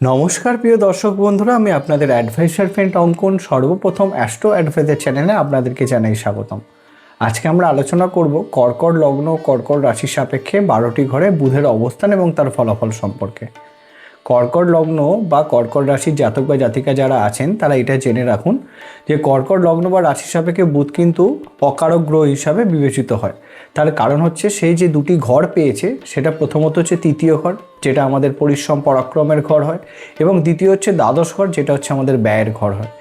নমস্কার, প্রিয় দর্শক বন্ধুরা, আমি আপনাদের অ্যাডভাইসার ফ্রেন্ড অঙ্কন, সর্বপ্রথম অ্যাস্ট্রো অ্যাডভাইজার চ্যানেলে আপনাদেরকে জানাই স্বাগতম। আজকে আমরা আলোচনা করব কর্কট লগ্ন কর্কট রাশির সাপেক্ষে বারোটি ঘরে বুধের অবস্থান এবং তার ফলাফল সম্পর্কে। কর্কট লগ্ন বা কর্কট রাশির জাতক বা জাতিকা যারা আছেন, তারা এটা জেনে রাখুন যে কর্কট লগ্ন বা রাশির সাপেক্ষে বুধ কিন্তু অকারক গ্রহ হিসাবে বিবেচিত হয়। তার কারণ হচ্ছে সেই যে দুটি ঘর পেয়েছে, সেটা প্রথমত হচ্ছে তৃতীয় ঘর, যেটা আমাদের পরিশ্রম পরাক্রমের ঘর হয়, এবং দ্বিতীয় হচ্ছে দ্বাদশ ঘর, যেটা হচ্ছে আমাদের ব্যয়ের ঘর হয়।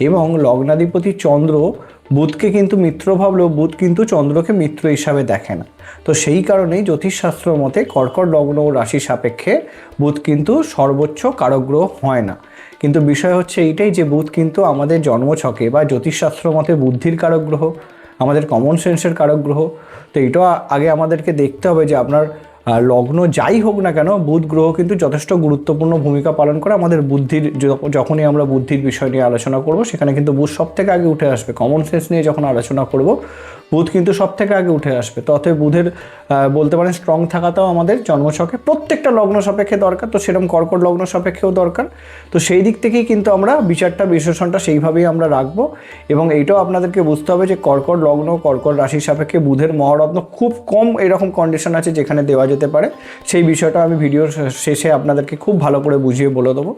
এবং লগ্নাধিপতি চন্দ্র বুধকে কিন্তু মিত্র ভাবলেও বুধ কিন্তু চন্দ্রকে মিত্র হিসাবে দেখে না। তো সেই কারণেই জ্যোতিষশাস্ত্র মতে কর্কট লগ্ন ও রাশি সাপেক্ষে বুধ কিন্তু সর্বোচ্চ কারগ্রহ হয় না। কিন্তু বিষয় হচ্ছে এইটাই যে বুধ কিন্তু আমাদের জন্মছকে বা জ্যোতিষশাস্ত্র মতে বুদ্ধির কারক গ্রহ আমাদের কমন সেন্সের কারক গ্রহ। তো এটাও আগে আমাদেরকে দেখতে হবে যে আপনার লগ্ন যাই হোক না কেন, বুধ গ্রহ কিন্তু যথেষ্ট গুরুত্বপূর্ণ ভূমিকা পালন করে। আমাদের বুদ্ধির যখনই আমরা বুদ্ধির বিষয় নিয়ে আলোচনা করব, সেখানে কিন্তু বুধ সব থেকে আগে উঠে আসবে। কমন সেন্স নিয়ে যখন আলোচনা করব, বুধ কিন্তু সব থেকে আগে উঠে আসবে। তো অতএব বুধের বলতে পারেন স্ট্রং থাকাটাও আমাদের জন্মছকে প্রত্যেকটা লগ্ন সাপেক্ষে দরকার। তো সেরকম কর্কট লগ্ন সাপেক্ষেও দরকার। তো সেই দিক থেকেই কিন্তু আমরা বিচারটা, বিশ্লেষণটা সেইভাবেই আমরা রাখব। এবং এইটাও আপনাদেরকে বুঝতে হবে যে কর্কট লগ্ন, কর্কট রাশির সাপেক্ষে বুধের মহারত্ন খুব কম এরকম কন্ডিশন আছে যেখানে দেওয়া যেতে পারে। সেই বিষয়টা আমি ভিডিওর শেষে আপনাদেরকে খুব ভালো করে বুঝিয়ে বলে দেবো।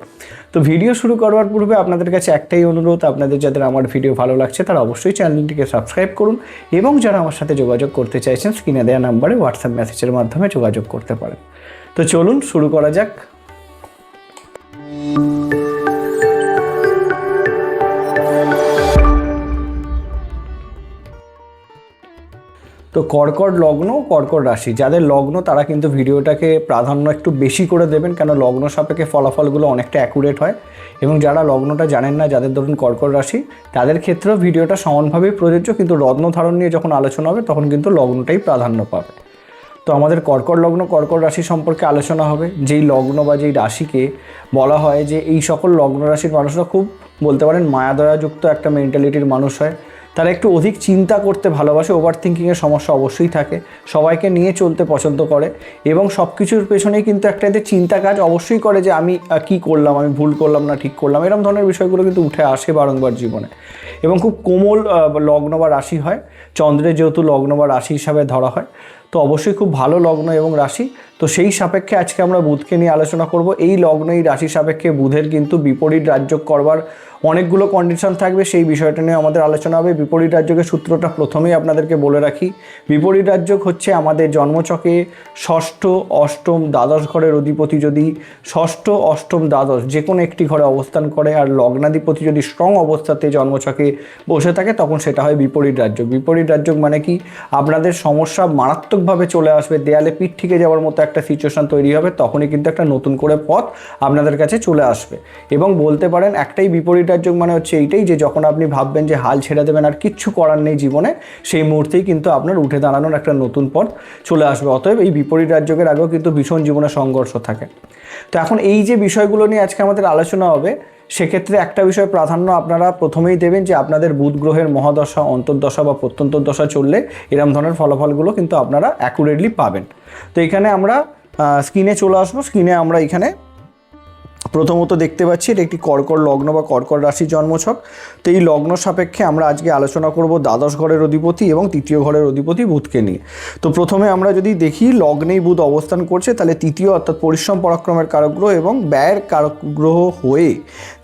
তো ভিডিও শুরু করার পূর্বে আপনাদের কাছে একটাই অনুরোধ, আপনাদের যাদের আমার ভিডিও ভালো লাগছে তারা অবশ্যই চ্যানেলটিকে সাবস্ক্রাইব করুন এবং যারা আমার সাথে যোগাযোগ করতে চাইছেন, স্ক্রিনে দেওয়া নাম্বারে হোয়াটসঅ্যাপ মেসেজের মাধ্যমে যোগাযোগ করতে পারেন। তো চলুন শুরু করা যাক। তো কর্কট লগ্ন, কর্কট রাশি। যাদের লগ্ন, তারা কিন্তু ভিডিওটাকে প্রাধান্য একটু বেশি করে দেবেন, কেন লগ্ন সাপেক্ষে ফলাফলগুলো অনেকটা অ্যাকুরেট হয়। এবং যারা লগ্নটা জানেন না, যাদের ধরুন কর্কট রাশি, তাদের ক্ষেত্রেও ভিডিওটা সমানভাবেই প্রযোজ্য, কিন্তু রত্ন ধারণ নিয়ে যখন আলোচনা হবে, তখন কিন্তু লগ্নটাই প্রাধান্য পাবে। তো আমাদের কর্কট লগ্ন, কর্কট রাশি সম্পর্কে আলোচনা হবে। যেই লগ্ন বা যেই রাশিকে বলা হয় যে, এই সকল লগ্ন রাশির মানুষরা খুব বলতে পারেন মায়াদয়াযুক্ত একটা মেন্টালিটির মানুষ হয়। তারা একটু অধিক চিন্তা করতে ভালোবাসে ওভার থিঙ্কিংয়ের সমস্যা অবশ্যই থাকে, সবাইকে নিয়ে চলতে পছন্দ করে এবং সব কিছুর পেছনেই কিন্তু একটা এদের চিন্তা কাজ অবশ্যই করে যে আমি কি করলাম, আমি ভুল করলাম না, ঠিক করলাম এরকম ধরনের বিষয়গুলো কিন্তু উঠে আসে বারংবার জীবনে। এবং খুব কোমল লগ্ন বা রাশি হয়, চন্দ্রের যেহেতু লগ্ন বা রাশি হিসাবে ধরা হয়, তো অবশ্যই খুব ভালো লগ্ন এবং রাশি। তো সেই সাপেক্ষে আজকে আমরা বুধকে নিয়ে আলোচনা করব। এই লগ্ন এই রাশি সাপেক্ষে বুধের কিন্তু বিপরীত রাজ্য করবার অনেকগুলো কন্ডিশন থাকবে, সেই বিষয়টা নিয়ে আমাদের আলোচনা হবে। বিপরীত রাজ্যকের সূত্রটা প্রথমেই আপনাদেরকে বলে রাখি। বিপরীত রাজ্যক হচ্ছে আমাদের জন্মচকে ষষ্ঠ, অষ্টম, দ্বাদশ ঘরের অধিপতি যদি ষষ্ঠ, অষ্টম, দ্বাদশ যে কোনো একটি ঘরে অবস্থান করে আর লগ্নাধিপতি যদি স্ট্রং অবস্থাতে জন্মচকে বসে থাকে, তখন সেটা হয় বিপরীত রাজ্য বিপরীত রাজ্য মানে কি? আপনাদের সমস্যা মারাত্মকভাবে চলে আসবে, দেয়ালে পিঠ থেকে যাওয়ার মতো একটা সিচুয়েশান তৈরি হবে, তখনই কিন্তু একটা নতুন করে পথ আপনাদের কাছে চলে আসবে। এবং বলতে পারেন একটাই বিপরীত যোগ মানে হচ্ছে এইটাই যে যখন আপনি ভাববেন যে হাল ছেড়ে দেবেন আর কিচ্ছু করার নেই জীবনে, সেই মুহূর্তেই কিন্তু আপনার উঠে দাঁড়ানোর একটা নতুন পথ চলে আসবে। অতএব এই বিপরীত রাজ্যকের আগেও কিন্তু ভীষণ জীবনে সংঘর্ষ থাকে। তো এখন এই যে বিষয়গুলো নিয়ে আজকে আমাদের আলোচনা হবে, সেক্ষেত্রে একটা বিষয় প্রাধান্য আপনারা প্রথমেই দেবেন যে আপনাদের বুধ গ্রহের মহাদশা, অন্তর্দশা বা প্রত্যন্তর্দশা চললে এরম ধরনের ফলাফলগুলো কিন্তু আপনারা অ্যাকুরেটলি পাবেন। তো এখানে আমরা স্ক্রিনে চলে আসব। স্ক্রিনে আমরা এখানে প্রথমত দেখতে পাচ্ছি এটা একটি কর্কট লগ্ন বা কর্কট রাশির জন্মছক। তো এই লগ্ন সাপেক্ষে আমরা আজকে আলোচনা করব দ্বাদশ ঘরের অধিপতি এবং তৃতীয় ঘরের অধিপতি বুধকে নিয়ে। তো প্রথমে আমরা যদি দেখি লগ্নেই বুধ অবস্থান করছে, তাহলে তৃতীয় অর্থাৎ পরিশ্রম, পরাক্রমের কারক গ্রহ এবং ব্যয়ের কারক গ্রহ হয়ে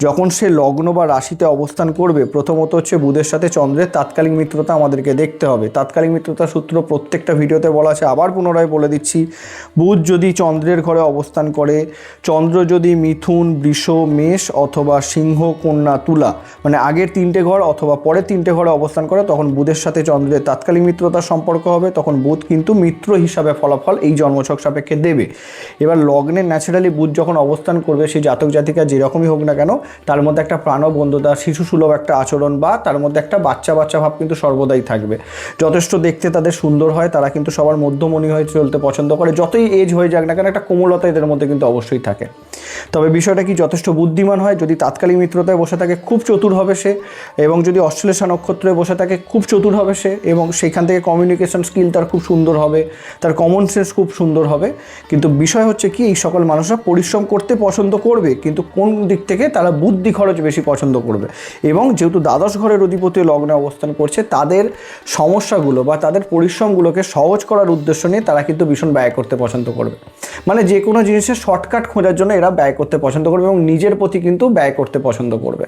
যখন সে লগ্ন বা রাশিতে অবস্থান করবে, প্রথমত হচ্ছে বুধের সাথে চন্দ্রের তাৎকালিক মিত্রতা আমাদেরকে দেখতে হবে। তাৎকালিক মিত্রতা সূত্র প্রত্যেকটা ভিডিওতে বলা আছে, আবার পুনরায় বলে দিচ্ছি, বুধ যদি চন্দ্রের ঘরে অবস্থান করে, চন্দ্র যদি মিথুন বৃষ, মেষ অথবা সিংহ, কন্যা, তুলা মানে আগের তিনটে ঘর অথবা পরের তিনটে ঘরে অবস্থান করে, তখন বুধের সাথে চন্দ্রের তাৎকালিক মিত্রতার সম্পর্ক হবে, তখন বুধ কিন্তু মিত্র হিসাবে ফলাফল এই জন্মছক সাপেক্ষে দেবে। এবার লগ্নে ন্যাচারালি বুধ যখন অবস্থান করবে সেই জাতক জাতিকা যেরকমই হোক না কেন, তার মধ্যে একটা প্রাণবন্ধতা শিশু সুলভ একটা আচরণ বা তার মধ্যে একটা বাচ্চা বাচ্চা ভাব কিন্তু সর্বদাই থাকবে। যথেষ্ট দেখতে তাদের সুন্দর হয়, তারা কিন্তু সবার মধ্যমণি হয়ে চলতে পছন্দ করে, যতই এজ হয়ে যাক না কেন, একটা কোমলতা এদের মধ্যে কিন্তু অবশ্যই থাকে। তবে বিষয়টা কি যথেষ্ট বুদ্ধিমান হয়? যদি তাৎকালিক মিত্রতায় বসে থাকে, খুব চতুর হবে সে। এবং যদি অশ্লেষা নক্ষত্রে বসে থাকে, খুব চতুর হবে সে। এবং সেইখান থেকে কমিউনিকেশন স্কিল তার খুব সুন্দর হবে। তার কমন সেন্স খুব সুন্দর হবে। কিন্তু বিষয় হচ্ছে কি, এই সকল মানুষরা পরিশ্রম করতে পছন্দ করবে, কিন্তু কোন দিক থেকে তারা বুদ্ধি খরচ বেশি পছন্দ করবে? এবং যেহেতু দ্বাদশ ঘরের অধিপতি লগ্নে অবস্থান করছে, তাদের সমস্যাগুলো বা তাদের পরিশ্রমগুলোকে সহজ করার উদ্দেশ্য নিয়ে তারা কিন্তু ভীষণ ব্যয় করতে পছন্দ করবে। মানে যে কোনো জিনিসের শর্টকাট খোঁজার জন্য এরা ব্যয় করতে পছন্দ করবে এবং নিজের প্রতি কিন্তু ব্যয় করতে পছন্দ করবে।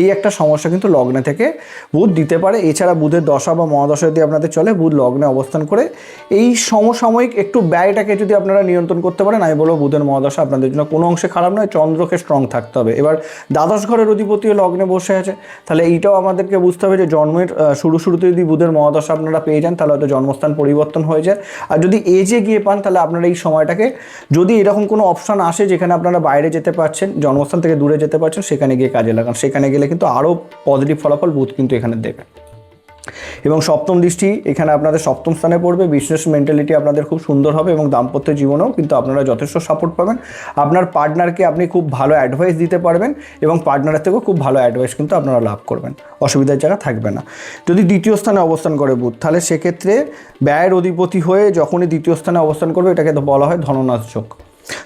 এই একটা সমস্যা কিন্তু লগ্নে থেকে বুধ দিতে পারে। এছাড়া বুধের দশা বা মহাদশা যদি আপনাদের চলে, বুধ লগ্নে অবস্থান করে এই সমসাময়িক একটু ব্যয়টাকে যদি আপনারা নিয়ন্ত্রণ করতে পারেন, আমি বলব বুধের মহাদশা আপনাদের জন্য কোনো অংশে খারাপ নয়, চন্দ্রকে স্ট্রং থাকতে হবে। এবার দ্বাদশ ঘরের অধিপতিও লগ্নে বসে আছে। তাহলে এইটাও আমাদেরকে বুঝতে হবে যে জন্মের শুরু শুরুতে যদি বুধের মহাদশা আপনারা পেয়ে যান, তাহলে হয়তো জন্মস্থান পরিবর্তন হয়ে যায়। আর যদি এজে গিয়ে পান, তাহলে আপনারা এই সময়টাকে যদি এরকম কোনো অপশান আসে যেখানে আপনারা বাইরে যেতে পারছেন জন্মস্থান থেকে দূরে যেতে পারছেন, সেখানে গিয়ে কাজে লাগান। সেখানে গেলে কিন্তু আরও পজিটিভ ফলাফল বুধ কিন্তু এখানে দেবে। এবং সপ্তম দৃষ্টি, এখানে আপনাদের সপ্তম স্থানে পড়বে। বিজনেস মেন্টালিটি আপনাদের খুব সুন্দর হবে এবং দাম্পত্য জীবনেও কিন্তু আপনারা যথেষ্ট সাপোর্ট পাবেন। আপনার পার্টনারকে আপনি খুব ভালো অ্যাডভাইস দিতে পারবেন এবং পার্টনারের থেকেও খুব ভালো অ্যাডভাইস কিন্তু আপনারা লাভ করবেন। অসুবিধার জায়গা থাকবে না। যদি দ্বিতীয় স্থানে অবস্থান করে বুধ, তাহলে সেক্ষেত্রে ব্যয়ের অধিপতি হয়ে যখনই দ্বিতীয় স্থানে অবস্থান করবে, এটাকে বলা হয় ধননাশ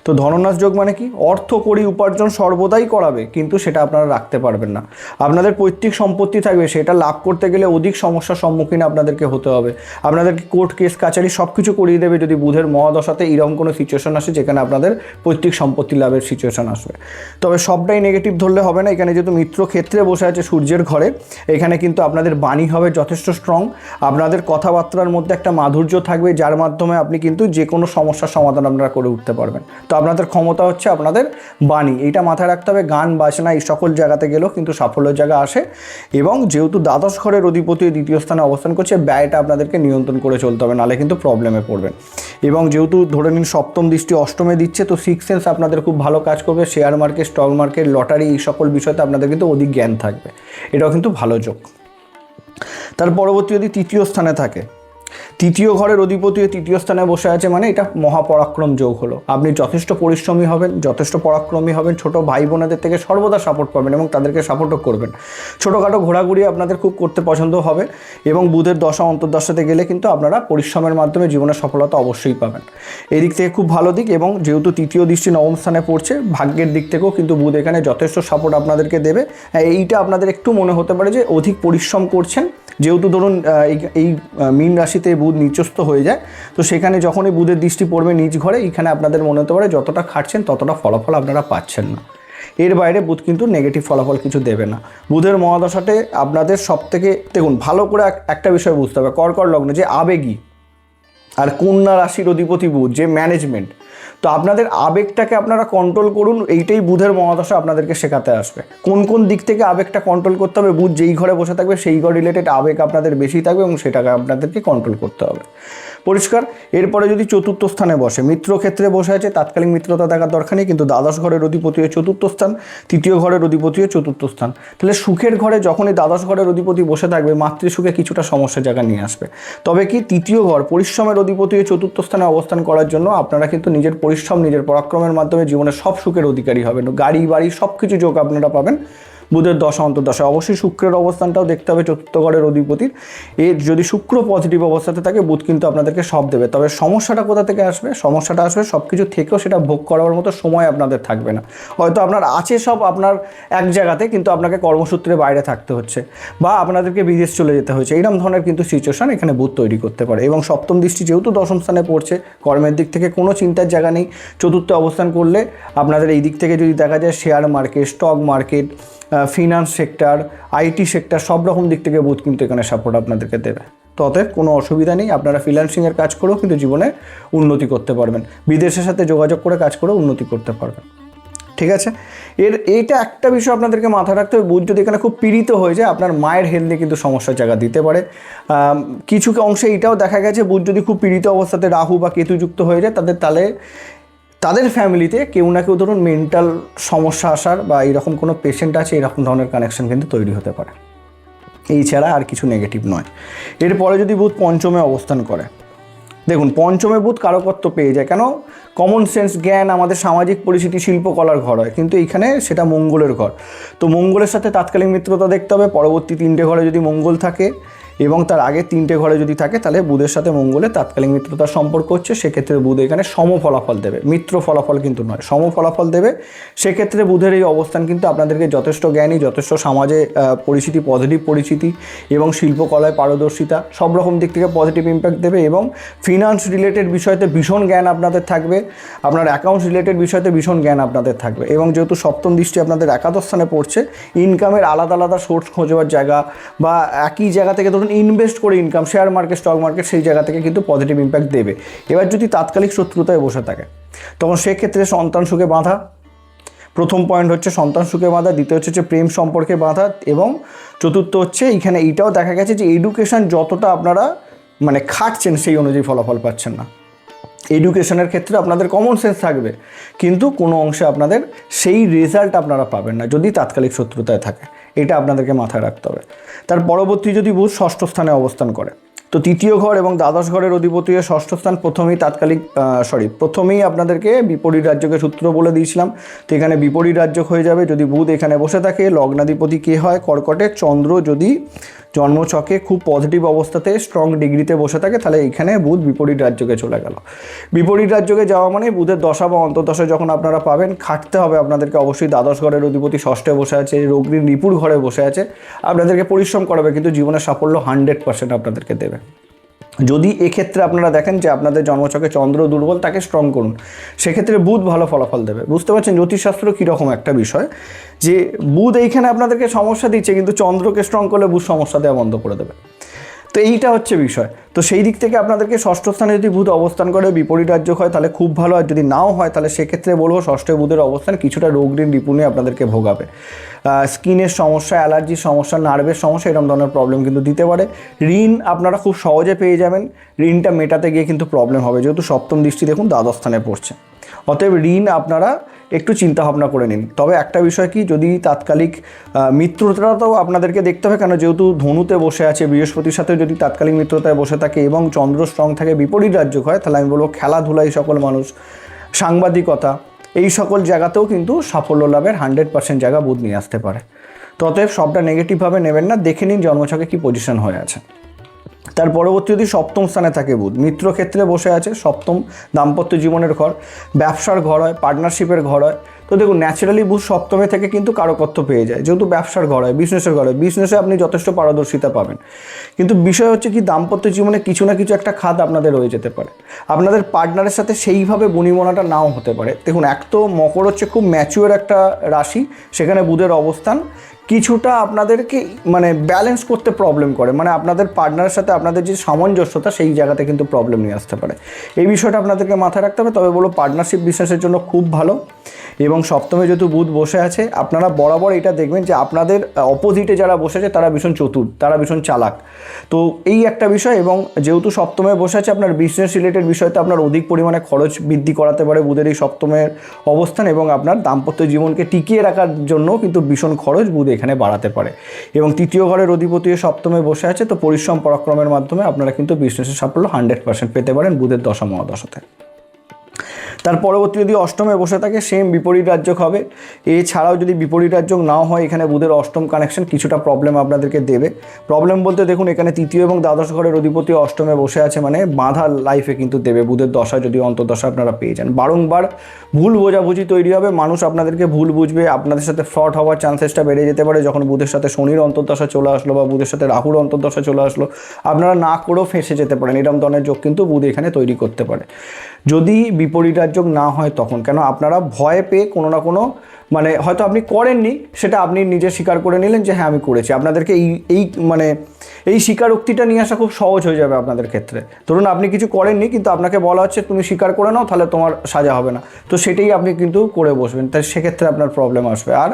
তো ধননাশ যোগ মানে কি? অর্থ করি উপার্জন সর্বদাই করাবে, কিন্তু সেটা আপনারা রাখতে পারবেন না। আপনাদের পৈতৃক সম্পত্তি থাকবে, সেটা লাভ করতে গেলে অধিক সমস্যার সম্মুখীন আপনাদেরকে হতে হবে। আপনাদেরকে কোর্ট, কেস, কাচারি সব কিছু করিয়ে দেবে যদি বুধের মহাদশাতে এরকম কোনো সিচুয়েশন আসে যেখানে আপনাদের পৈতৃক সম্পত্তি লাভের সিচুয়েশন আসবে। তবে সবটাই নেগেটিভ ধরলে হবে না। এখানে যেহেতু মিত্র ক্ষেত্রে বসে আছে সূর্যের ঘরে, এখানে কিন্তু আপনাদের বাণী হবে যথেষ্ট স্ট্রং আপনাদের কথাবার্তার মধ্যে একটা মাধুর্য থাকবে, যার মাধ্যমে আপনি কিন্তু যে কোনো সমস্যার সমাধান আপনারা করে উঠতে পারবেন। তো আপনাদের ক্ষমতা হচ্ছে আপনাদের বাণী। এইটা মাথায় রাখতে হবে, গান, বাজনা, এই সকল জায়গাতে গেলেও কিন্তু সাফল্যের জায়গা আসে। এবং যেহেতু দ্বাদশ ঘরের অধিপতি দ্বিতীয় স্থানে অবস্থান করছে, ব্যয়টা আপনাদেরকে নিয়ন্ত্রণ করে চলতে হবে, নাহলে কিন্তু প্রবলেমে পড়বেন। এবং যেহেতু ধরে নিন সপ্তম দৃষ্টি অষ্টমে দিচ্ছে, তো সিক্স সেন্স আপনাদের খুব ভালো কাজ করবে share market stock market lottery এই সকল বিষয়তে আপনাদের কিন্তু অধিক জ্ঞান থাকবে। এটাও কিন্তু ভালো যোগ। তার পরবর্তী যদি তৃতীয় স্থানে থাকে তৃতীয় ঘরের অধিপতি তৃতীয় স্থানে বসে আছে মানে এটা মহাপরাক্রম যোগ হলো। আপনি যথেষ্ট পরিশ্রমী হবেন যথেষ্ট পরাক্রমী হবেন ছোট ভাই বোনেদের থেকে সর্বদা সাপোর্ট পাবেন এবং তাদেরকে সাপোর্টও করবেন। ছোটোখাটো ঘোরাঘুরি আপনাদের খুব করতে পছন্দ হবে এবং বুধের দশা অন্তর্দশাতে গেলে কিন্তু আপনারা পরিশ্রমের মাধ্যমে জীবনে সফলতা অবশ্যই পাবেন। এই দিক থেকে খুব ভালো দিক এবং যেহেতু তৃতীয় দৃষ্টি নবম স্থানে পড়ছে ভাগ্যের দিক থেকেও কিন্তু বুধ এখানে যথেষ্ট সাপোর্ট আপনাদেরকে দেবে। হ্যাঁ, এইটা আপনাদের একটু মনে হতে পারে যে অধিক পরিশ্রম করছেন। যেহেতু ধরুন এই- মীন রাশিতে বুধ নিচস্থ হয়ে যায়, তো সেখানে যখনই বুধের দৃষ্টি পড়বে নিজ ঘরে এখানে আপনাদের মনে হতে পারে যতটা খাটছেন ততটা ফলাফল আপনারা পাচ্ছেন না। এর বাইরে বুধ কিন্তু নেগেটিভ ফলাফল কিছু দেবে না। বুধের মহাদশাতে আপনাদের সব থেকে দেখুন, ভালো করে এক- একটা বিষয় বুঝতে হবে। কর্কর লগ্ন, যে আবেগী আর কন্যা রাশির অধিপতি বুধ, যে ম্যানেজমেন্ট তো আপনাদের আবেগটাকে আপনারা কন্ট্রোল করুন, এইটাই বুধের মহাদশা আপনাদেরকে শেখাতে আসবে। কোন কোন দিক থেকে আবেগটা কন্ট্রোল করতে হবে, বুধ যেই ঘরে বসে থাকবে, সেই ঘর রিলেটেড আবেগ আপনাদের বেশি থাকবে এবং সেটাকে আপনাদেরকে কন্ট্রোল করতে হবে। পরিষ্কার। এরপরে যদি চতুর্থ স্থানে বসে, মিত্র ক্ষেত্রে বসে আছে, তাৎকালিক মিত্রতা দেখার দরকার নেই, কিন্তু দ্বাদশ ঘরের অধিপতি হয়ে চতুর্থ স্থান, তৃতীয় ঘরের অধিপতি হয়ে চতুর্থ স্থান। তাহলে সুখের ঘরে যখনই দ্বাদশ ঘরের অধিপতি বসে থাকবে, মাতৃসুখে কিছুটা সমস্যার জায়গা নিয়ে আসবে। তবে কি তৃতীয় ঘর, পরিশ্রমের অধিপতি হয়ে চতুর্থ স্থানে অবস্থান করার জন্য আপনারা কিন্তু নিজের পরিশ্রম, নিজের পরাক্রমের মাধ্যমে জীবনে সব সুখের অধিকারী হবেন। গাড়ি, বাড়ি সব কিছু যোগ আপনারা পাবেন। বুধের দশা অন্তর্দশা অবশ্যই শুক্রের অবস্থানটাও দেখতে হবে, চতুর্থ ঘরের অধিপতির। এর যদি শুক্র পজিটিভ অবস্থাতে থাকে, বুধ কিন্তু আপনাদেরকে সব দেবে। তবে সমস্যাটা কোথা থেকে আসবে? সমস্যাটা আসবে সব কিছু থেকেও সেটা ভোগ করার মতো সময় আপনাদের থাকবে না। হয়তো আপনার আছে সব আপনার এক জায়গাতে, কিন্তু আপনাকে কর্মসূত্রে বাইরে থাকতে হচ্ছে বা আপনাদেরকে বিদেশ চলে যেতে হয়েছে। এইরকম ধরনের কিন্তু সিচুয়েশান এখানে বুধ তৈরি করতে পারে। এবং সপ্তম দৃষ্টি যেহেতু দশম স্থানে পড়ছে, কর্মের দিক থেকে কোনো চিন্তার জায়গা নেই। চতুর্থে অবস্থান করলে আপনাদের এই দিক থেকে যদি দেখা যায় share market stock market finance sector IT sector সব রকম দিক থেকে বুধ কিন্তু এখানে সাপোর্ট আপনাদেরকে দেবে। তো অতএব কোনো অসুবিধা নেই, আপনারা ফ্রিল্যান্সিংয়ের কাজ করেও কিন্তু জীবনে উন্নতি করতে পারবেন। বিদেশের সাথে যোগাযোগ করে কাজ করেও উন্নতি করতে পারবেন। ঠিক আছে? এর, এইটা একটা বিষয় আপনাদেরকে মাথায় রাখতে হবে। বুধ যদি এখানে খুব পীড়িত হয়ে যায়, আপনার মায়ের হেলথে কিন্তু সমস্যার জায়গা দিতে পারে। কিছু অংশে এটাও দেখা গেছে, বুধ যদি খুব পীড়িত অবস্থাতে রাহু বা কেতুযুক্ত হয়ে যায়, তাদের তাহলে তাদের ফ্যামিলিতে কেউ না কেউ ধরুন মেন্টাল সমস্যা আসার বা এরকম কোনো পেশেন্ট আছে, এরকম ধরনের কানেকশন কিন্তু তৈরি হতে পারে। এই ছাড়া আর কিছু নেগেটিভ নয়। এরপরে যদি বুধ পঞ্চমে অবস্থান করে, দেখুন পঞ্চমে বুধ কারকত্ব পেয়ে যায়। কেন? কমন সেন্স জ্ঞান আমাদের সামাজিক পরিস্থিতি শিল্পকলার ঘর হয়। কিন্তু এখানে সেটা মঙ্গলের ঘর। তো মঙ্গলের সাথে তাৎকালীন মিত্রতা দেখতে হবে। পরবর্তী তিনটে ঘরে যদি মঙ্গল থাকে এবং তার আগে তিনটে ঘরে যদি থাকে, তাহলে বুধের সাথে মঙ্গলের তাৎকালিক মিত্রতার সম্পর্ক হচ্ছে। সেক্ষেত্রে বুধ এখানে সম ফলাফল দেবে। মিত্র ফলাফল কিন্তু নয় সম ফলাফল দেবে। সেক্ষেত্রে বুধের এই অবস্থান কিন্তু আপনাদেরকে যথেষ্ট জ্ঞানী, যথেষ্ট সমাজে পরিচিতি পজিটিভ পরিচিতি এবং শিল্পকলায় পারদর্শিতা, সব রকম দিক থেকে পজিটিভ ইম্প্যাক্ট দেবে এবং ফিনান্স রিলেটেড বিষয়তে ভীষণ জ্ঞান আপনাদের থাকবে। আপনার অ্যাকাউন্টস রিলেটেড বিষয়তে ভীষণ জ্ঞান আপনাদের থাকবে এবং যেহেতু সপ্তম দৃষ্টি আপনাদের একাদশ স্থানে পড়ছে ইনকামের আলাদা আলাদা সোর্স খোঁজবার জায়গা বা একই জায়গা থেকে ধরুন ইনভেস্ট করে income share market stock market সেই জায়গা থেকে কিন্তু পজিটিভ ইম্প্যাক্ট দেবে। এবার যদি তাৎকালিক শত্রুতায় বসে থাকে, তখন সেক্ষেত্রে সন্তান সুখে বাঁধা। প্রথম পয়েন্ট হচ্ছে সন্তান সুখে বাঁধা, দ্বিতীয় হচ্ছে যে প্রেম সম্পর্কে বাঁধা এবং চতুর্থ হচ্ছে এখানে এইটাও দেখা গেছে যে এডুকেশন যতটা আপনারা মানে খাটছেন সেই অনুযায়ী ফলাফল পাচ্ছেন না। এডুকেশনের ক্ষেত্রে আপনাদের কমন সেন্স থাকবে, কিন্তু কোনো অংশে আপনাদের সেই রেজাল্ট আপনারা পাবেন না যদি তাৎকালিক শত্রুতায় থাকে। এটা আপনাদেরকে মাথায় রাখতে হবে। তার পরবর্তী যদি বুধ ষষ্ঠ স্থানে অবস্থান করে, তো তৃতীয় ঘর এবং দ্বাদশ ঘরের অধিপতি ষষ্ঠ স্থান প্রথমেই তাৎকালিক সরি প্রথমেই আপনাদেরকে বিপরীত রাজ্যকে সূত্র বলে দিয়েছিলাম। তো এখানে বিপরীত রাজ্য হয়ে যাবে যদি বুধ এখানে বসে থাকে, লগ্নাধিপতি কে হয়? কর্কটে চন্দ্র যদি জন্মছকে খুব পজিটিভ অবস্থাতে স্ট্রং ডিগ্রিতে বসে থাকে, তাহলে এখানে বুধ বিপরীত রাজ্যকে চলে গেল। বিপরীত রাজ্যকে যাওয়া মানে বুধের দশা বা অন্তর্দশা যখন আপনারা পাবেন, খাটতে হবে আপনাদেরকে অবশ্যই। দ্বাদশ ঘরের অধিপতি ষষ্ঠে বসে আছে রোগীর নিপুর ঘরে বসে আছে। আপনাদেরকে পরিশ্রম করাবে, কিন্তু জীবনের সাফল্য হান্ড্রেড পার্সেন্ট আপনাদেরকে দেবে। যদি এক্ষেত্রে আপনারা দেখেন যে আপনাদের জন্মচকে চন্দ্র দুর্বল, তাকে স্ট্রং করুন, সেক্ষেত্রে বুধ ভালো ফলাফল দেবে। বুঝতে পারছেন? জ্যোতিষশাস্ত্র কীরকম একটা বিষয়? যে বুধ এইখানে আপনাদেরকে সমস্যা দিচ্ছে, কিন্তু চন্দ্রকে স্ট্রং করলে বুধ সমস্যা দেওয়া বন্ধ করে দেবে। তো এইটা হচ্ছে বিষয়। তো সেই দিক থেকে আপনাদেরকে ষষ্ঠ স্থানে যদি বুধ অবস্থান করে বিপরীত রাজ্য হয়, তাহলে খুব ভালো। আর যদি নাও হয়, তাহলে সেক্ষেত্রে বলব ষষ্ঠ বুধের অবস্থান কিছুটা রোগ ঋণ রিপুণে আপনাদেরকে ভোগাবে। স্কিনের সমস্যা, অ্যালার্জির সমস্যা, নার্ভের সমস্যা, এরকম ধরনের প্রবলেম কিন্তু দিতে পারে। ঋণ আপনারা খুব সহজে পেয়ে যাবেন। ঋণটা মেটাতে গিয়ে কিন্তু প্রবলেম হবে। যেহেতু সপ্তম দৃষ্টি দেখুন, দ্বাদশ স্থানে পড়ছে। অতএব ঋণ আপনারা একটু চিন্তা ভাবনা করে নিন। তবে একটা বিষয় কি, যদি তাৎকালিক মিত্রতা তো আপনাদেরকে দেখতে হবে, কেন যেহেতু ধনুতে বসে আছে, বৃহস্পতির সাথে যদি তাৎকালিক মিত্রতায় বসে থাকে এবং চন্দ্র স্ট্রং থাকে, বিপরীত রাজ্য হয়, তাহলে আমি বলব খেলাধুলা এই সকল মানুষ, সাংবাদিকতা, এই সকল জায়গাতেও কিন্তু সাফল্য লাভের হান্ড্রেড পার্সেন্ট জায়গা বুধ নিয়ে আসতে পারে। ততএব সবটা নেগেটিভভাবে নেবেন না, দেখে নিন জন্মছকে কী পজিশন হয়ে আছে। তার পরবর্তী যদি সপ্তম স্থানে থাকে বুধ, মিত্র ক্ষেত্রে বসে আছে সপ্তম দাম্পত্য জীবনের ঘর, ব্যবসার ঘর হয় পার্টনারশিপের ঘর হয় তো দেখুন ন্যাচারালি বুধ সপ্তমে থেকে কিন্তু কারকত্ব পেয়ে যায়। যেহেতু ব্যবসার ঘর হয় বিজনেসের ঘর হয় বিজনেসে আপনি যথেষ্ট পারদর্শিতা পাবেন। কিন্তু বিষয় হচ্ছে কি, দাম্পত্য জীবনে কিছু না কিছু একটা খাত আপনাদের রয়ে যেতে পারে। আপনাদের পার্টনারের সাথে সেইভাবে বনিমনাটা নাও হতে পারে। দেখুন, এক তো মকর হচ্ছে খুব ম্যাচিওর একটা রাশি, সেখানে বুধের অবস্থান কিছুটা আপনাদেরকে মানে ব্যালেন্স করতে প্রবলেম করে। মানে আপনাদের পার্টনারের সাথে আপনাদের যে সামঞ্জস্যতা, সেই জায়গাতে কিন্তু প্রবলেম নিয়ে আসতে পারে। এই বিষয়টা আপনাদেরকে মাথায় রাখতে হবে। তবে বলো পার্টনারশিপ বিজনেসের জন্য খুব ভালো। এবং সপ্তমে যেহেতু বুধ বসে আছে, আপনারা বরাবর এটা দেখবেন যে আপনাদের অপোজিটে যারা বসে আছে, তারা ভীষণ চতুর, তারা ভীষণ চালাক। তো এই একটা বিষয় এবং যেহেতু সপ্তমে বসে আছে, আপনার বিজনেস রিলেটেড বিষয়তে আপনার অধিক পরিমাণে খরচ বৃদ্ধি করাতে পারে বুধের এই সপ্তমের অবস্থান এবং আপনার দাম্পত্য জীবনকে টিকিয়ে রাখার জন্য কিন্তু ভীষণ খরচ বুধ এখানে বাড়াতে পারে। এবং তৃতীয় ঘরের অধিপতি সপ্তমে বসে আছে, তো পরিশ্রম পরাক্রমের মাধ্যমে আপনারা কিন্তু বিজনেসের সাফল্য হান্ড্রেড পার্সেন্ট পেতে পারেন বুধের দশম মহাদশাতে। তার পরবর্তী যদি অষ্টমে বসে থাকে সেম বিপরীত রাজ্যক হবে। এছাড়াও যদি বিপরীত রাজ্যক নাও হয়, এখানে বুধের অষ্টম কানেকশন কিছুটা প্রবলেম আপনাদেরকে দেবে। প্রবলেম বলতে দেখুন, এখানে তৃতীয় এবং দ্বাদশ ঘরের অধিপতি অষ্টমে বসে আছে মানে বাঁধা লাইফে কিন্তু দেবে। বুধের দশা যদি অন্তর্দশা আপনারা পেয়ে যান। বারংবার ভুল বোঝাবুঝি তৈরি হবে, মানুষ আপনাদেরকে ভুল বুঝবে, আপনাদের সাথে ফ্রড হওয়ার চান্সেসটা বেড়ে যেতে পারে। যখন বুধের সাথে শনির অন্তর্দশা চলে আসলো বা বুধের সাথে রাহুর অন্তর্দশা চলে আসলো, আপনারা না করেও ফেঁসে যেতে পারেন। এরকম ধরনের যোগ কিন্তু বুধ এখানে তৈরি করতে পারে। যদি বিপরীত রাজ্যক না হয় তখন। কেন? আপনারা ভয় পেয়ে কোনো না কোনো মানে হয়তো আপনি করেননি, সেটা আপনি নিজে স্বীকার করে নিলেন যে হ্যাঁ আমি করেছি। আপনাদেরকে এই এই মানে এই স্বীকারোক্তিটা নিয়ে আসা খুব সহজ হয়ে যাবে আপনাদের ক্ষেত্রে। ধরুন আপনি কিছু করেননি, কিন্তু আপনাকে বলা হচ্ছে তুমি স্বীকার করে নাও, তাহলে তোমার সাজা হবে না। তো সেটাই আপনি কিন্তু করে বসবেন। তাই সেক্ষেত্রে আপনার প্রবলেম আসবে। আর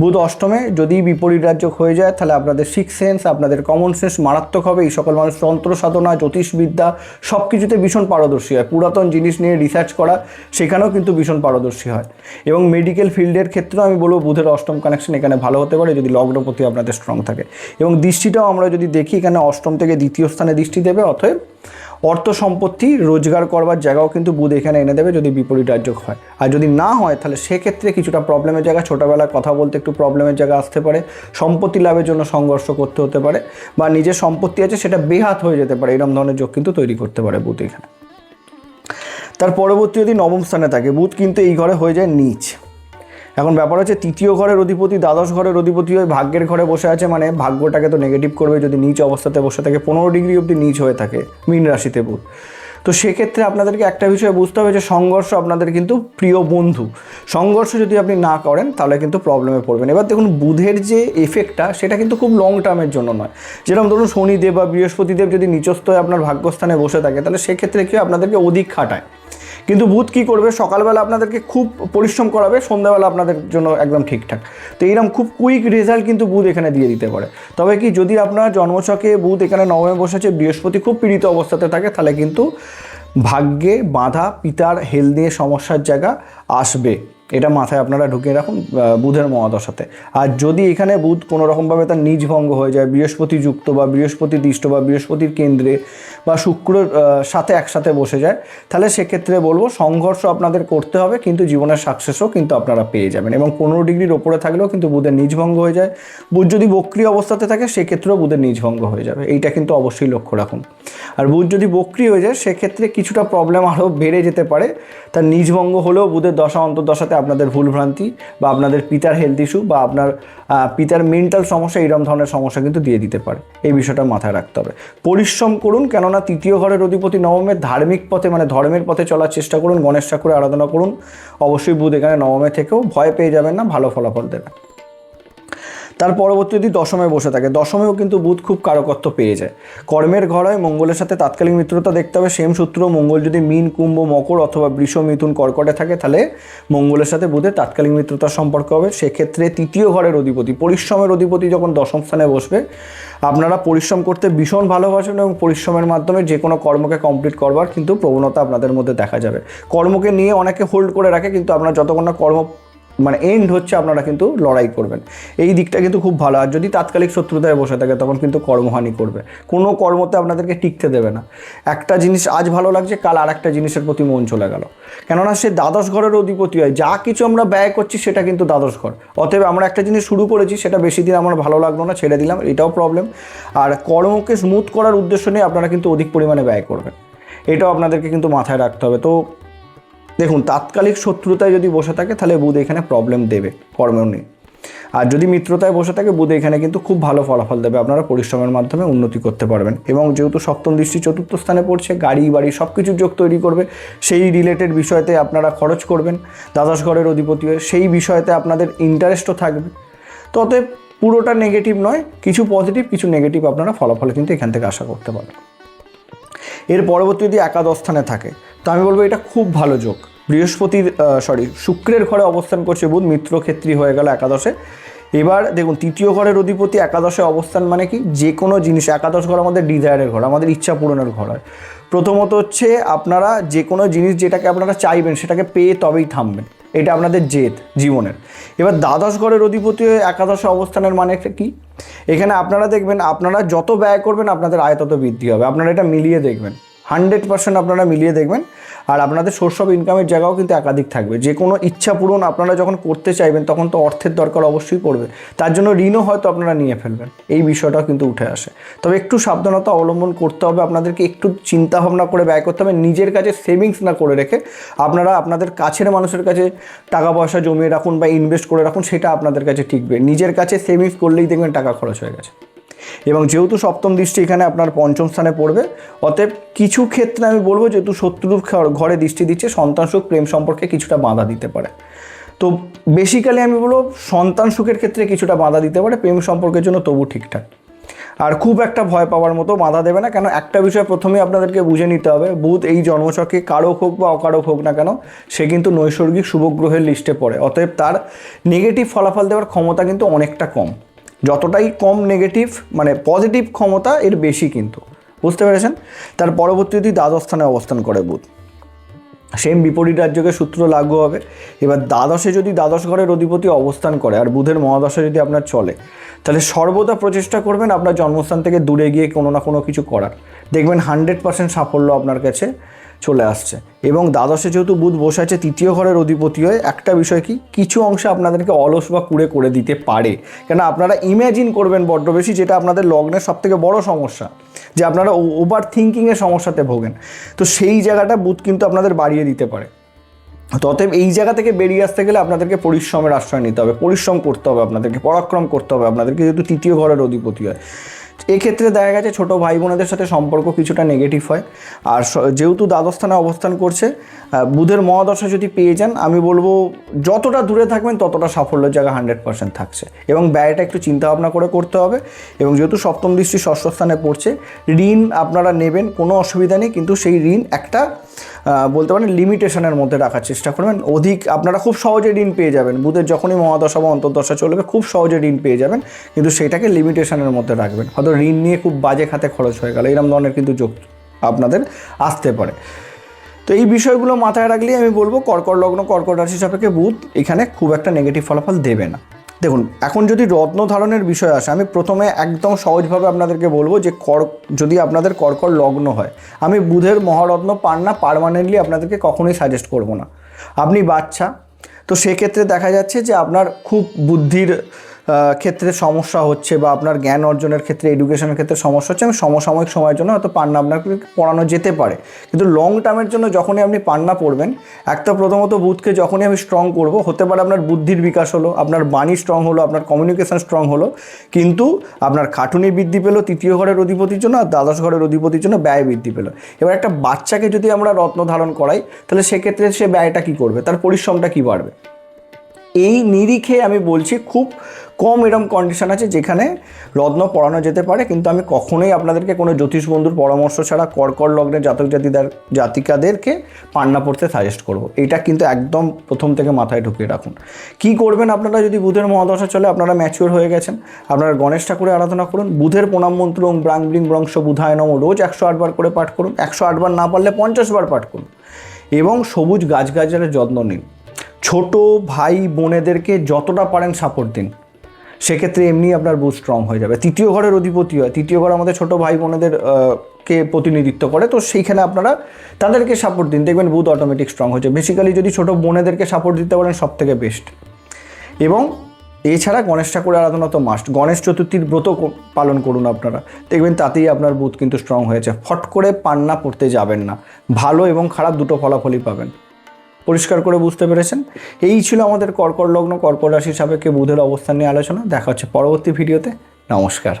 বুধ অষ্টমে যদি বিপরীত রাজ্য হয়ে যায়, তাহলে আপনাদের সিক্স সেন্স আপনাদের কমন সেন্স মারাত্মক হবে। এই সকল মানুষ তন্ত্র, সাধনা, জ্যোতিষবিদ্যা সব কিছুতে ভীষণ পারদর্শী হয়। পুরাতন জিনিস নিয়ে রিসার্চ করা, সেখানেও কিন্তু ভীষণ পারদর্শী হয়। এবং মেডিকেল ফিল্ডের ক্ষেত্রেও আমি বলব, বুধের অষ্টম কানেকশন এখানে ভালো হতে পারে যদি লগ্ন প্রতি আপনাদের স্ট্রং থাকে। এবং দৃষ্টিটাও আমরা যদি দেখি, এখানে অষ্টম থেকে দ্বিতীয় স্থানে দৃষ্টি দেবে, অতএব অর্থ সম্পত্তি রোজগার করবার জায়গাও কিন্তু বুধ এখানে এনে দেবে যদি বিপরীত রাজ্যক হয়। আর যদি না হয়, তাহলে সেক্ষেত্রে কিছুটা প্রবলেমের জায়গা ছোটোবেলায় কথা বলতে একটু প্রবলেমের জায়গা আসতে পারে। সম্পত্তি লাভের জন্য সংঘর্ষ করতে হতে পারে বা নিজের সম্পত্তি আছে সেটা বেহাত হয়ে যেতে পারে এরকম ধরনের যোগ কিন্তু তৈরি করতে পারে বুধ এখানে। তার পরবর্তী যদি নবম স্থানে থাকে, বুধ কিন্তু এই ঘরে হয়ে যায় নিচ। এখন ব্যাপার হচ্ছে তৃতীয় ঘরের অধিপতি, দ্বাদশ ঘরের অধিপতি হয়ে ভাগ্যের ঘরে বসে আছে মানে ভাগ্যটাকে তো নেগেটিভ করবে যদি নিচ অবস্থাতে বসে থাকে। পনেরো ডিগ্রি অবধি নিচ হয়ে থাকে মীন রাশিতে বুধ। তো সেক্ষেত্রে আপনাদেরকে একটা বিষয় বুঝতে হবে যে সংঘর্ষ আপনাদের কিন্তু প্রিয় বন্ধু। সংঘর্ষ যদি আপনি না করেন, তাহলে কিন্তু প্রবলেমে পড়বেন। এবার দেখুন, বুধের যে এফেক্টটা সেটা কিন্তু খুব লং টার্মের জন্য নয়। যেরকম ধরুন, শনিদেব বা বৃহস্পতিদেব যদি নিচস্থ আপনার ভাগ্যস্থানে বসে থাকে, তাহলে সেক্ষেত্রে কি হয়? আপনাদেরকে অধিক খাটায়। কিন্তু বুধ কি করবে? সকালবেলা আপনাদেরকে খুব পরিশ্রম করাবে, সন্ধ্যাবেলা আপনাদের জন্য একদম ঠিকঠাক। তো এইরকম খুব কুইক রেজাল্ট কিন্তু বুধ এখানে দিয়ে দিতে পারে। তবে কি যদি আপনার জন্মছকে বুধ এখানে নবমে বসেছে, বৃহস্পতি খুব পীড়িত অবস্থাতে থাকে, তাহলে কিন্তু ভাগ্যে বাঁধা পিতার হেলদিয়ে সমস্যার জায়গা আসবে। এটা মাথায় আপনারা ঢুকিয়ে রাখুন বুধের মহাদশাতে। আর যদি এখানে বুধ কোনো রকমভাবে তার নিজ ভঙ্গ হয়ে যায় বৃহস্পতি যুক্ত বা বৃহস্পতি দৃষ্ট বা বৃহস্পতির কেন্দ্রে বা শুক্রর সাথে একসাথে বসে যায়, তাহলে সেক্ষেত্রে বলব সংঘর্ষ আপনাদের করতে হবে, কিন্তু জীবনের সাকসেসও কিন্তু আপনারা পেয়ে যাবেন। এবং পনেরো ডিগ্রির ওপরে থাকলেও কিন্তু বুধের নিজ ভঙ্গ হয়ে যায়। বুধ যদি বক্রি অবস্থাতে থাকে, সেক্ষেত্রেও বুধের নিজ ভঙ্গ হয়ে যাবে। এইটা কিন্তু অবশ্যই লক্ষ্য রাখুন। আর বুধ যদি বক্রি হয়ে যায়, সেক্ষেত্রে কিছুটা প্রবলেম আরও বেড়ে যেতে পারে। তার নিজ ভঙ্গ হলেও বুধের দশা, অন্তর্দশাতে আপনাদের ভুলভ্রান্তি বা আপনাদের পিতার হেলথ ইস্যু বা আপনার পিতার মেন্টাল সমস্যা এইরকম ধরনের সমস্যা কিন্তু দিয়ে দিতে পারে। এই বিষয়টা মাথায় রাখতে হবে। পরিশ্রম করুন, কেননা তৃতীয় ঘরের অধিপতি নবমের ধার্মিক পথে মানে ধর্মের পথে চলার চেষ্টা করুন, গণেশ ঠাকুরের আরাধনা করুন। অবশ্যই বুধ এখানে নবমে থেকেও ভয় পেয়ে যাবেন না, ভালো ফলাফল দেবে তার পরবর্তী যদি দশমে বসে থাকে। দশমেও কিন্তু বুধ খুব কারকত্ব পেয়ে যায়। কর্মের ঘর হয় মঙ্গলের সাথে তাৎকালিক মিত্রতা দেখতে হবে। সেম সূত্র, মঙ্গল যদি মিন, কুম্ভ, মকর অথবা বৃষ, মিথুন কর্কটে থাকে, তাহলে মঙ্গলের সাথে বুধের তাৎকালিক মিত্রতার সম্পর্ক হবে। সেক্ষেত্রে তৃতীয় ঘরের অধিপতি, পরিশ্রমের অধিপতি যখন দশম স্থানে বসবে, আপনারা পরিশ্রম করতে ভীষণ ভালোবাসেন এবং পরিশ্রমের মাধ্যমে যে কোনো কর্মকে কমপ্লিট করবার কিন্তু প্রবণতা আপনাদের মধ্যে দেখা যাবে। কর্মকে নিয়ে অনেকে হোল্ড করে রাখে, কিন্তু আপনারা যতক্ষণ না কর্ম মানে এন্ড হচ্ছে আপনারা কিন্তু লড়াই করবেন। এই দিকটা কিন্তু খুব ভালো। আর যদি তাৎকালিক শত্রুতায় বসে থাকে, তখন কিন্তু কর্মহানি করবে। কোনো কর্মতে আপনাদেরকে টিকতে দেবে না। একটা জিনিস আজ ভালো লাগছে, কাল আর একটা জিনিসের প্রতি মন চলে গেল। কেননা সে দ্বাদশ ঘরের অধিপতি হয়। যা কিছু আমরা ব্যয় করছি, সেটা কিন্তু দ্বাদশ ঘর। অতএব আমরা একটা জিনিস শুরু করেছি, সেটা বেশি দিন আমার ভালো লাগল না, ছেড়ে দিলাম, এটাও প্রবলেম আর কর্মকে স্মুথ করার উদ্দেশ্য নিয়ে আপনারা কিন্তু অধিক পরিমাণে ব্যয় করবেন। এটাও আপনাদেরকে কিন্তু মাথায় রাখতে হবে। তো দেখুন, তাৎকালিক শত্রুতায় যদি বসে থাকে, তাহলে বুধ এখানে প্রবলেম দেবে কর্ম নেই। আর যদি মিত্রতায় বসে থাকে, বুধ এখানে কিন্তু খুব ভালো ফলাফল দেবে, আপনারা পরিশ্রমের মাধ্যমে উন্নতি করতে পারবেন। এবং যেহেতু সপ্তম দৃষ্টি চতুর্থ স্থানে পড়ছে, গাড়ি, বাড়ি সব কিছুর যোগ তৈরি করবে, সেই রিলেটেড বিষয়তে আপনারা খরচ করবেন, দ্বাদশ ঘরের অধিপতি হয়ে সেই বিষয়তে আপনাদের ইন্টারেস্টও থাকবে। তো অতএব পুরোটা নেগেটিভ নয়, কিছু পজিটিভ কিছু নেগেটিভ আপনারা ফলাফলে কিন্তু এখান থেকে আশা করতে পারেন এর পরবর্তী যদি একাদশ স্থানে থাকে, তো আমি বলব এটা খুব ভালো যোগ। বৃহস্পতির সরি শুক্রের ঘরে অবস্থান করছে বুধ মিত্র ক্ষেত্রী হয়ে গেল একাদশে। এবার দেখুন, তৃতীয় ঘরের অধিপতি একাদশে অবস্থান মানে কি? যে কোনো জিনিস, একাদশ ঘর আমাদের ডিজায়ারের ঘর, আমাদের ইচ্ছা পূরণের ঘর হয়। প্রথমত হচ্ছে আপনারা যে কোনো জিনিস যেটাকে আপনারা চাইবেন, সেটাকে পেয়ে তবেই থামবেন। এটা আপনাদের জেদ জীবনের। এবার দ্বাদশ ঘরের অধিপতি হয়ে একাদশ অবস্থানের মানে কি? এখানে আপনারা দেখবেন, আপনারা যত ব্যয় করবেন, আপনাদের আয় তত বৃদ্ধি হবে। আপনারা এটা মিলিয়ে দেখবেন। হান্ড্রেড পার্সেন্ট আপনারা মিলিয়ে দেখবেন। আর আপনাদের সোর্স অফ ইনকামের জায়গাও কিন্তু একাধিক থাকবে। যে কোনো ইচ্ছা পূরণ আপনারা যখন করতে চাইবেন, তখন তো অর্থের দরকার অবশ্যই পড়বে। তার জন্য ঋণও হয়তো আপনারা নিয়ে ফেলবেন। এই বিষয়টাও কিন্তু উঠে আসে। তবে একটু সাবধানতা অবলম্বন করতে হবে। আপনাদেরকে একটু চিন্তা ভাবনা করে ব্যয় করতে হবে। নিজের কাছে সেভিংস না করে রেখে আপনারা আপনাদের কাছের মানুষের কাছে টাকা পয়সা জমিয়ে রাখুন বা ইনভেস্ট করে রাখুন, সেটা আপনাদের কাছে ঠিকবে। নিজের কাছে সেভিংস করলেই দেখবেন টাকা খরচ হয়ে গেছে। এবং যেহেতু সপ্তম দৃষ্টি এখানে আপনার পঞ্চম স্থানে পড়বে, অতএব কিছু ক্ষেত্রে আমি বলব যেহেতু শত্রুর ঘর- দৃষ্টি দিচ্ছে, সন্তান সুখ প্রেম সম্পর্কে কিছুটা বাধা দিতে পারে। তো বেসিক্যালি আমি বলব সন্তান সুখের ক্ষেত্রে কিছুটা বাধা দিতে পারে, প্রেম সম্পর্কের জন্য তবু ঠিকঠাক। আর খুব একটা ভয় পাওয়ার মতো বাধা দেবে না, কেন একটা বিষয় প্রথমেই আপনাদেরকে বুঝে নিতে হবে বুধ এই জন্মছকে কারক হোক বা অকারক হোক না কেন, সে কিন্তু নৈসর্গিক শুভগ্রহের লিস্টে পড়ে, অতএব তার নেগেটিভ ফলাফল দেওয়ার ক্ষমতা কিন্তু অনেকটা কম। যতটাই কম নেগেটিভ মানে পজিটিভ ক্ষমতা, এর বেশি কিন্তু। বুঝতে পেরেছেন? তার পরবর্তী যদি দ্বাদশ স্থানে অবস্থান করে বুধ। সেম বিপরীত রাজ্যকে সূত্র লাগু হবে। এবার দ্বাদশে যদি দ্বাদশ ঘরের অধিপতি অবস্থান করে, আর বুধের মহাদশা যদি আপনার চলে, তাহলে সর্বদা প্রচেষ্টা করবেন আপনার জন্মস্থান থেকে দূরে গিয়ে কোনো না কোনো কিছু করার। দেখবেন হান্ড্রেড পার্সেন্ট সাফল্য আপনার কাছে। চলে আসছে। এবং দ্বাদশে যেহেতু বুধ বসে আছে, তৃতীয় ঘরের অধিপতি হয়ে একটা বিষয় কি, কিছু অংশে আপনাদেরকে অলস বা কুড়ে করে দিতে পারে। কেন আপনারা ইম্যাজিন করবেন বড্ড বেশি, যেটা আপনাদের লগ্নের সব থেকে বড় সমস্যা, যে আপনারা ওভার থিঙ্কিংয়ের সমস্যাতে ভোগেন। তো সেই জায়গাটা বুধ কিন্তু আপনাদের বাড়িয়ে দিতে পারে। ততএব এই জায়গা থেকে বেরিয়ে আসতে গেলে আপনাদেরকে পরিশ্রমের আশ্রয় নিতে হবে, পরিশ্রম করতে হবে আপনাদেরকে, পরাক্রম করতে হবে আপনাদেরকে, যেহেতু তৃতীয় ঘরের অধিপতি হয়। এক্ষেত্রে দেখা গেছে ছোট ভাই বোনেদের সাথে সম্পর্ক কিছুটা নেগেটিভ হয়। আর যেহেতু দ্বাদস্থানে অবস্থান করছে বুধের মহাদশা যদি পেয়ে যান, আমি বলব যতটা দূরে থাকবেন, ততটা সাফল্যের জায়গা হান্ড্রেড পার্সেন্ট থাকছে। এবং ব্যয়টা একটু চিন্তা ভাবনা করে করতে হবে। এবং যেহেতু সপ্তম দৃষ্টি ষষ্ঠ স্থানে পড়ছে, ঋণ আপনারা নেবেন, কোনো অসুবিধা নেই। কিন্তু সেই ঋণ একটা বলতে পারেন লিমিটেশনের মধ্যে রাখার চেষ্টা করবেন। অধিক আপনারা খুব সহজে ঋণ পেয়ে যাবেন। বুধের যখনই মহাদশা বা অন্তর্দশা চলবে, খুব সহজে ঋণ পেয়ে যাবেন। কিন্তু সেটাকে লিমিটেশনের মধ্যে রাখবেন। হয়তো ঋণ নিয়ে খুব বাজে খাতে খরচ হয়ে গেল। এরকম ধরনের কিন্তু যোগ আপনাদের আসতে পারে। তো এই বিষয়গুলো মাথায় রাখলেই আমি বলব, কর্কট লগ্ন, কর্কট রাশি সাপেক্ষে বুধ এখানে খুব একটা নেগেটিভ ফলাফল দেবে না। দেখুন, এখন যদি রত্ন ধারণের বিষয় আসে, আমি প্রথমে একদম সহজভাবে আপনাদেরকে বলব যে কর, যদি আপনাদের কর্কর লগ্ন হয়, আমি বুধের মহারত্ন পান না, পারমানেন্টলি আপনাদেরকে কখনোই সাজেস্ট করব না। আপনি বাচ্চা, তো সেক্ষেত্রে দেখা যাচ্ছে যে আপনার খুব বুদ্ধির ক্ষেত্রে সমস্যা হচ্ছে বা আপনার জ্ঞান অর্জনের ক্ষেত্রে এডুকেশনের ক্ষেত্রে সমস্যা হচ্ছে। আমি সমসাময়িক সময়ের জন্য হয়তো পান্না আপনাকে পড়ানো যেতে পারে। কিন্তু লং টার্মের জন্য যখনই আপনি পান্না পড়বেন একটা প্রথমত বুথকে যখনই আমি স্ট্রং করব, হতে পারে আপনার বুদ্ধির বিকাশ হলো, আপনার বাণী স্ট্রং হলো, আপনার কমিউনিকেশন স্ট্রং হলো, কিন্তু আপনার খাটুনি বৃদ্ধি পেল তৃতীয় ঘরের অধিপতির জন্য আর দ্বাদশ ঘরের অধিপতির জন্য ব্যয় বৃদ্ধি পেল। এবার একটা বাচ্চাকে যদি আমরা রত্ন ধারণ করাই, তাহলে সেক্ষেত্রে সে ব্যয়টা কী করবে? তার পরিশ্রমটা কী বাড়বে? এই নিরিখে আমি বলছি, খুব কম এরম কন্ডিশন আছে যেখানে রত্ন পড়ানো যেতে পারে, কিন্তু আমি কখনোই আপনাদেরকে কোনো জ্যোতিষ বন্ধুর পরামর্শ ছাড়া কর্কট লগ্নের জাতক জাতিদার, জাতিকাদেরকে পান্না পড়তে সাজেস্ট করব। এটা কিন্তু একদম প্রথম থেকে মাথায় ঢুকিয়ে রাখুন। কি করবেন আপনারা যদি বুধের মহাদশা চলে, আপনারা ম্যাচিওর হয়ে গেছেন, আপনারা গণেশ ঠাকুরের আরাধনা করুন, বুধের প্রণাম মন্ত্র ওম ব্রাং ব্রিং ব্রংশ বুধায় নম, রোজ একশো আটবার করে পাঠ করুন, একশো আটবার না পারলে পঞ্চাশ বার পাঠ করুন। এবং সবুজ গাছগাছালের যত্ন নিন। ছোট ভাই বোনেদেরকে যতটা পারেন সাপোর্ট দিন। সেক্ষেত্রে এমনি আপনার বুথ স্ট্রং হয়ে যাবে। তৃতীয় ঘরের অধিপতি হয়। তৃতীয় ঘর আমাদের ছোটো ভাই বোনেদের কে প্রতিনিধিত্ব করে, তো সেইখানে আপনারা তাদেরকে সাপোর্ট দিন। দেখবেন বুথ অটোমেটিক স্ট্রং হচ্ছে বেসিক্যালি যদি ছোটো বোনেদেরকে সাপোর্ট দিতে পারেন সব থেকে বেস্ট এবং এছাড়া গণেশ ঠাকুরের আরাধনা তো মাস্ট গণেশ চতুর্থীর ব্রত পালন করুন আপনারা। দেখবেন তাতেই আপনার বুথ কিন্তু স্ট্রং হয়েছে। ফট করে পান্না পড়তে যাবেন না। ভালো এবং খারাপ দুটো ফলাফলই পাবেন। পরিষ্কার করে বুঝতে পেরেছেন। এই ছিল আমাদের কর্কট লগ্ন, কর্কট রাশির সাপেক্ষে বুধের অবস্থান নিয়ে আলোচনা। দেখা হচ্ছে পরবর্তী ভিডিওতে। নমস্কার।